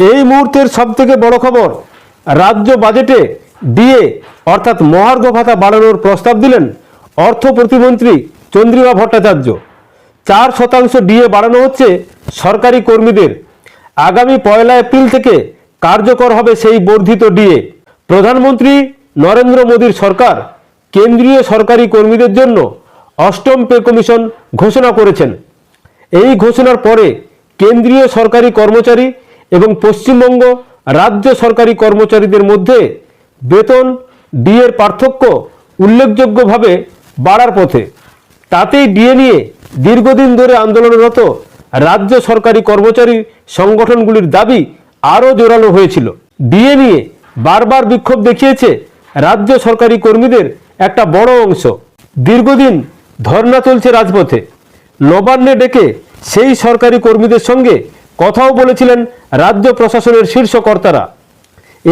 এই মুহূর্তের সব থেকে বড় খবর, রাজ্য বাজেটে ডিএ অর্থাৎ মহার্ঘ ভাতা বাড়ানোর প্রস্তাব দিলেন অর্থ প্রতিমন্ত্রী চন্দ্রিমা ভট্টাচার্য। চার শতাংশ ডিএ বাড়ানো হচ্ছে সরকারি কর্মীদের। আগামী পয়লা এপ্রিল থেকে কার্যকর হবে সেই বর্ধিত ডিএ প্রধানমন্ত্রী নরেন্দ্র মোদীর সরকার কেন্দ্রীয় সরকারি কর্মীদের জন্য অষ্টম পে কমিশন ঘোষণা করেছেন। এই ঘোষণার পরে কেন্দ্রীয় সরকারি কর্মচারী এবং পশ্চিমবঙ্গ রাজ্য সরকারি কর্মচারীদের মধ্যে বেতন ডিএর পার্থক্য উল্লেখযোগ্যভাবে বাড়ার পথে। তাতেই ডিএ নিয়ে দীর্ঘদিন ধরে আন্দোলনরত রাজ্য সরকারি কর্মচারী সংগঠনগুলির দাবি আরও জোরালো হয়েছিল। ডিএ নিয়ে বারবার বিক্ষোভ দেখিয়েছে রাজ্য সরকারি কর্মীদের একটা বড় অংশ। দীর্ঘদিন ধর্না চলছে রাজপথে। নবান্নে ডেকে সেই সরকারি কর্মীদের সঙ্গে কথাও বলেছিলেন রাজ্য প্রশাসনের শীর্ষ কর্তারা।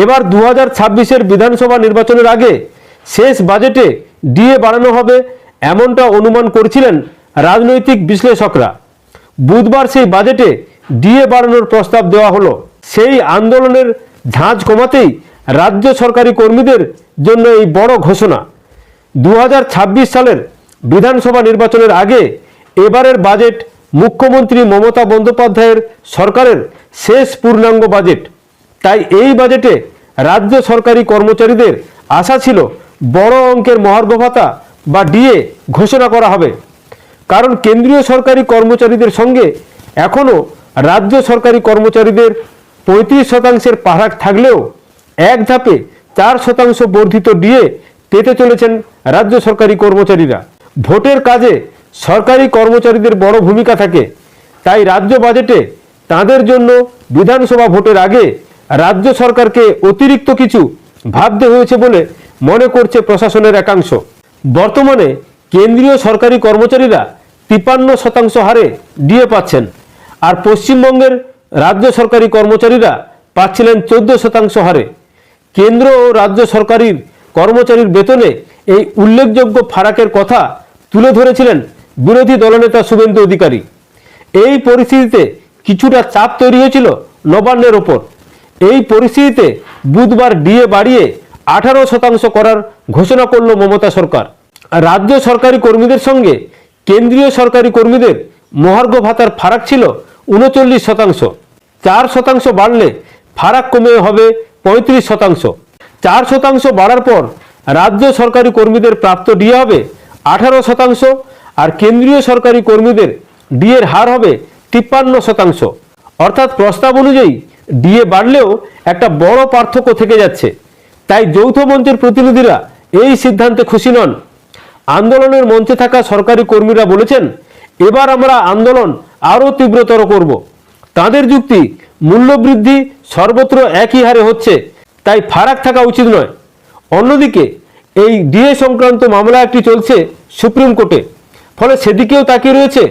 এবার দু হাজার বিধানসভা নির্বাচনের আগে শেষ বাজেটে ডিএ বাড়ানো হবে এমনটা অনুমান করছিলেন রাজনৈতিক বিশ্লেষকরা। বুধবার সেই বাজেটে ডিএ বাড়ানোর প্রস্তাব দেওয়া হলো। সেই আন্দোলনের ঝাঁজ কমাতেই রাজ্য সরকারি কর্মীদের জন্য এই বড় ঘোষণা। দু হাজার ছাব্বিশ সালের বিধানসভা নির্বাচনের আগে এবারের বাজেট মুখ্যমন্ত্রী মমতা বন্দ্যোপাধ্যায়ের সরকারের শেষ পূর্ণাঙ্গ বাজেট। তাই এই বাজেটে রাজ্য সরকারি কর্মচারীদের আশা ছিল বড় অঙ্কের মহার্ঘ ভাতা বা ডিএ ঘোষণা করা হবে। কারণ কেন্দ্রীয় সরকারি কর্মচারীদের সঙ্গে এখনও রাজ্য সরকারি কর্মচারীদের পঁয়ত্রিশ শতাংশের পাহাড় থাকলেও এক ধাপে চার শতাংশ বর্ধিত ডিএ পেতে চলেছেন রাজ্য সরকারি কর্মচারীরা। ভোটের কাজে সরকারি কর্মচারীদের বড় ভূমিকা থাকে। তাই রাজ্য বাজেটে তাদের জন্য বিধানসভা ভোটের আগে রাজ্য সরকারকে অতিরিক্ত কিছু ভাবতে হয়েছে বলে মনে করছে প্রশাসনের একাংশ। বর্তমানে কেন্দ্রীয় সরকারি কর্মচারীরা তিপান্ন শতাংশ হারে ডিএ পাচ্ছেন, আর পশ্চিমবঙ্গের রাজ্য সরকারি কর্মচারীরা পাচ্ছিলেন চোদ্দ শতাংশ হারে। কেন্দ্র ও রাজ্য সরকারির কর্মচারীর বেতনে এই উল্লেখযোগ্য ফারাকের কথা তুলে ধরেছিলেন বিরোধী দলনেতা শুভেন্দু অধিকারী। এই পরিস্থিতিতে কিছুটা চাপ তৈরি হয়েছিল নবান্নের ওপর। এই পরিস্থিতিতে বুধবার ডিএ বাড়িয়ে আঠারো শতাংশ করার ঘোষণা করল মমতা সরকার। রাজ্য সরকারি কর্মীদের সঙ্গে কেন্দ্রীয় সরকারি কর্মীদের মহার্ঘ ভাতার ফারাক ছিল উনচল্লিশ শতাংশ। চার শতাংশ বাড়লে ফারাক কমে হবে পঁয়ত্রিশ শতাংশ। চার শতাংশ বাড়ার পর রাজ্য সরকারি কর্মীদের প্রাপ্ত ডিএ হবে আঠারো শতাংশ আর কেন্দ্রীয় সরকারি কর্মীদের ডিএর হার হবে তিপ্পান্ন শতাংশ। অর্থাৎ প্রস্তাব অনুযায়ী ডিএ বাড়লেও একটা বড় পার্থক্য থেকে যাচ্ছে। তাই যৌথ মঞ্চের প্রতিনিধিরা এই সিদ্ধান্তে খুশি নন। আন্দোলনের মঞ্চে থাকা সরকারি কর্মীরা বলেছেন, এবার আমরা আন্দোলন আরও তীব্রতর করব। তাদের যুক্তি মূল্যবৃদ্ধি সর্বত্র একই হারে হচ্ছে, তাই ফারাক থাকা উচিত নয়। অন্যদিকে এই ডিএ সংক্রান্ত মামলা একটি চলছে সুপ্রিম কোর্টে। ফলে সেদিকেও তাকিয়ে রয়েছে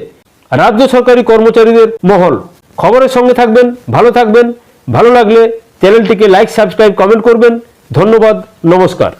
রাজ্য সরকারি কর্মচারীদের মহল। খবরের সঙ্গে থাকবেন, ভালো থাকবেন, ভালো লাগলে চ্যানেলটিকে লাইক সাবস্ক্রাইব কমেন্ট করবেন। ধন্যবাদ, নমস্কার।